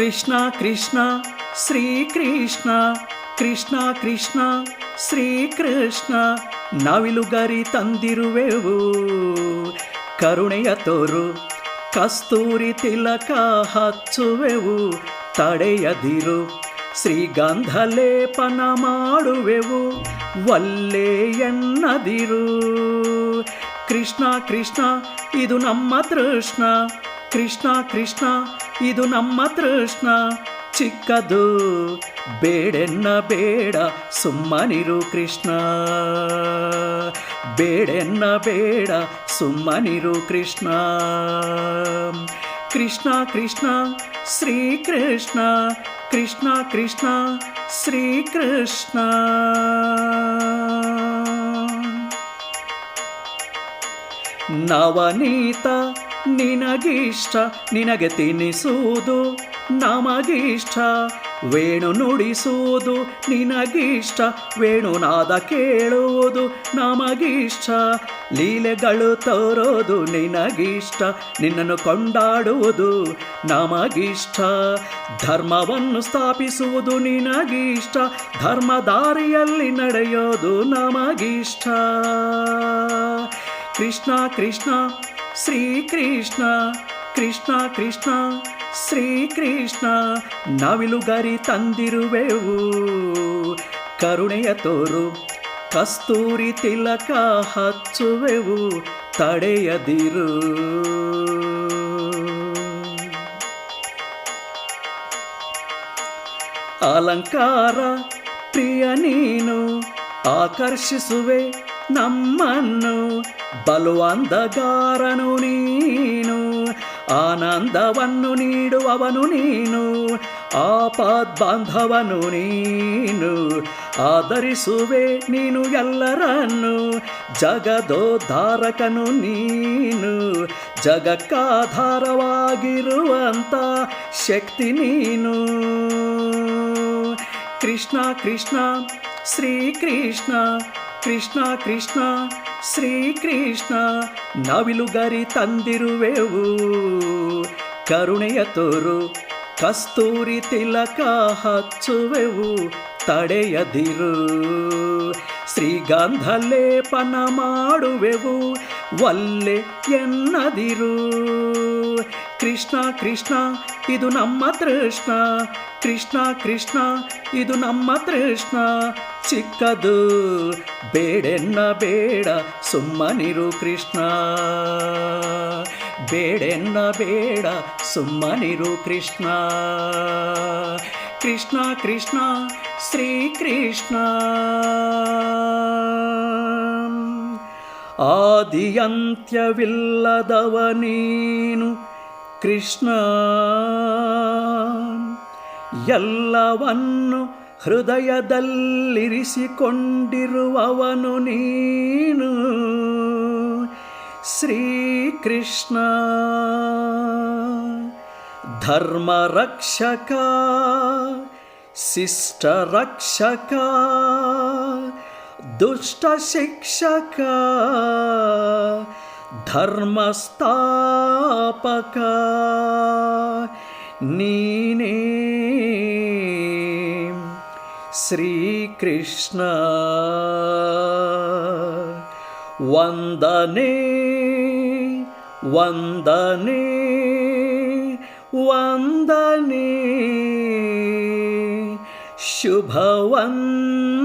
ಕೃಷ್ಣ ಕೃಷ್ಣ ಶ್ರೀ ಕೃಷ್ಣ ಕೃಷ್ಣ ಕೃಷ್ಣ ಶ್ರೀ ಕೃಷ್ಣ ನವಿಲುಗರಿ ತಂದಿರುವೆವು. ಕರುಣೆಯ ತೋರು ಕಸ್ತೂರಿ ತಿಲಕ ಹಚ್ಚುವೆವು. ತಡೆಯದಿರು ಶ್ರೀಗಂಧ ಲೇಪನ ಮಾಡುವೆವು. ವಲ್ಲೇ ಎನ್ನದಿರು. ಕೃಷ್ಣ ಕೃಷ್ಣ, ಇದು ನಮ್ಮ ತೃಷ್ಣ. ಕೃಷ್ಣ ಕೃಷ್ಣ, ಇದು ನಮ್ಮ ತೃಷ್ಣ. ಚಿಕ್ಕದು, ಬೇಡೆನ್ನ ಬೇಡ, ಸುಮ್ಮನಿರು ಕೃಷ್ಣ. ಬೇಡೆನ್ನ ಬೇಡ, ಸುಮ್ಮನಿರು ಕೃಷ್ಣ. ಕೃಷ್ಣ ಕೃಷ್ಣ ಶ್ರೀ ಕೃಷ್ಣ ಕೃಷ್ಣ ಕೃಷ್ಣ ಶ್ರೀ ಕೃಷ್ಣ ನವನೀತ ನಿನಗಿಷ್ಟ, ನಿನಗೆ ತಿನ್ನಿಸುವುದು ನಮಗಿಷ್ಟ. ವೇಣು ನುಡಿಸುವುದು, ನಿನಗಿಷ್ಟ. ವೇಣುನಾದ ಕೇಳುವುದು, ನಮಗಿಷ್ಟ. ಲೀಲೆಗಳು ತೋರೋದು, ನಿನಗಿಷ್ಟ. ನಿನ್ನನ್ನು ಕೊಂಡಾಡುವುದು, ನಮಗಿಷ್ಟ. ಧರ್ಮವನ್ನು ಸ್ಥಾಪಿಸುವುದು, ನಿನಗಿಷ್ಟ. ಧರ್ಮದಾರಿಯಲ್ಲಿ ನಡೆಯೋದು, ನಮಗಿಷ್ಟ. ಕೃಷ್ಣ ಕೃಷ್ಣ. ಶ್ರೀ ಕೃಷ್ಣ ಕೃಷ್ಣ ಕೃಷ್ಣ ಶ್ರೀ ಕೃಷ್ಣ ನವಿಲುಗರಿ ತಂದಿರುವೆವು. ಕರುಣೆಯ ತೋರು, ಕಸ್ತೂರಿ ತಿಲಕ ಹಚ್ಚುವೆವು, ತಡೆಯದಿರು. ಅಲಂಕಾರ, ಪ್ರಿಯ ನೀನು, ಆಕರ್ಷಿಸುವೆ ನಮ್ಮನ್ನು ಬಲುವಂದಗಾರನು ನೀನು, ಆನಂದವನ್ನು ನೀಡುವವನು ನೀನು ಆಪದ್ ಬಾಂಧವನು ನೀನು. ಆಧರಿಸುವೆ ನೀನು ಎಲ್ಲರನ್ನು, ಜಗದೋದ್ಧಾರಕನು ನೀನು. ಜಗಕ್ಕಾಧಾರವಾಗಿರುವಂಥ ಶಕ್ತಿ ನೀನು. ಕೃಷ್ಣ ಕೃಷ್ಣ, ಶ್ರೀ ಕೃಷ್ಣ ಕೃಷ್ಣ ಶ್ರೀಕೃಷ್ಣ ಶ್ರೀ ಕೃಷ್ಣ ನವಿಲುಗರಿ ತಂದಿರುವೆವು. ಕರುಣೆಯ ತೋರು, ಕಸ್ತೂರಿ ತಿಲಕ ಹಚ್ಚುವೆವು. ತಡೆಯದಿರು ಶ್ರೀಗಂಧ ಲೇಪನ ಮಾಡುವೆವು. ವಲ್ಲೆ ಎನ್ನದಿರು ಕೃಷ್ಣ ಕೃಷ್ಣ, ಇದು ನಮ್ಮ ತೃಷ್ಣ. ಕೃಷ್ಣ ಕೃಷ್ಣ, ಇದು ನಮ್ಮ ತೃಷ್ಣ. ಚಿಕ್ಕದು, ಬೇಡೆನ್ನ ಬೇಡ, ಸುಮ್ಮನಿರು ಕೃಷ್ಣ. ಬೇಡೆನ್ನ ಬೇಡ, ಸುಮ್ಮನಿರು ಕೃಷ್ಣ. ಕೃಷ್ಣ ಕೃಷ್ಣ, ಶ್ರೀ ಕೃಷ್ಣ. ಆದಿಯಂತ್ಯವಿಲ್ಲದವ ನೀನು ಕೃಷ್ಣ ಎಲ್ಲವನ್ನು ಹೃದಯದಲ್ಲಿರಿಸಿಕೊಂಡಿರುವವನು ನೀನು. ಶ್ರೀಕೃಷ್ಣ ಧರ್ಮ ರಕ್ಷಕ ಶಿಷ್ಟ ದುಷ್ಟ ಶಿಕ್ಷಕ धर्मस्थापक। श्रीकृष्ण। वन्दने वन्दने वन्दने। शुभवन्